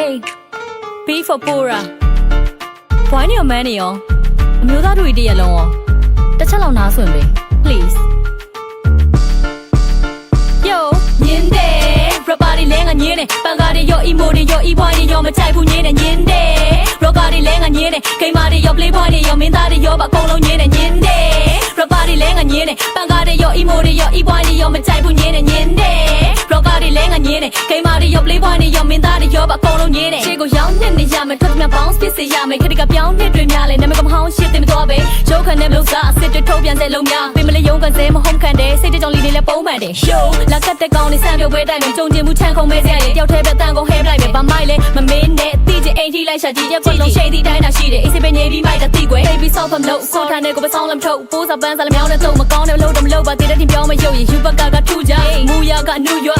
Hey B for Pora ဘွိုင်းနေရောမန်းနေရောအမျိုးသားတို့တွေတရက်လုံးရောတစ်ချက်လောက်နားဆွင့်ပေး please Yo ညင်းတယ် rapper တွေလဲငါညင်းတယ်ပန်ကားတွေရော emo တွေရော e boy တွေရောမကြိုက်ဘူးညင်းတယ်ညင်းတယ် rocker တွေလဲငါညင်းတယ် gamer တွေရော play boy တွေရောမင်းသားတွေရောပါအကုန်လုံးညင်းတယ်ညင်းတယ် rapper တွေလဲငါညင်းတယ်ပန်ကားတွေရော emo တွေရော e boy တွေရောမကြိုက်ဘူးညင်းတယ်ညင်းတယ် rocker တွေလဲငါညင်းတယ် gamer တွေရော play boy တွေရောမင်းသားတွေရောပါအကုန်လုံးညင်းတယ်ခြေကိုရောင်းနေနေရမယ်ထွက်မြ bounce ဖြစ်စေရမယ်ခတိကပြောင်းနေတွေများလဲနာမည်ကမဟောင်းရှစ်တင်မသွားပဲရုပ်ခံနဲ့မလို့စားအစ်တွေထုတ်ပြန်တဲ့လုံများပင်မလေးယုံကန်စဲမဟုတ်ခံတယ်စိတ်ကြောင်လေးတွေလည်းပုံးမှန်တယ် show လာကတ်တဲ့ကောင်လေးစံပြုတ်ပွဲတိုင်းမှာကြုံကျင်မှုချမ်းခုံမဲစရာတွေတယောက်တည်းပဲတန်ကုန်ဟဲလိုက်ပဲဘာမိုက်လဲမမင်းနဲ့တိကျအိမ်ကြီးလိုက်ရှာကြည့်ရက်ပွက်လုံးရှိသည့်တိုင်းတာရှိတယ်အေးစပင်းနေပြီးမိုက်တဲ့တိကွယ် baby soft မလို့ခေါ်ထားတဲ့ကိုပဲဆောင်းလမ်းထုတ်ပိုးစားပန်းစားလည်းမြောင်းတဲ့တုံမကောင်းတဲ့လို့တော့မလို့ပါတည်တဲ့တင်ပြောင်းမရုပ်ရည်ယူဘကကထူကြမူရကနူယောက်ဘဒ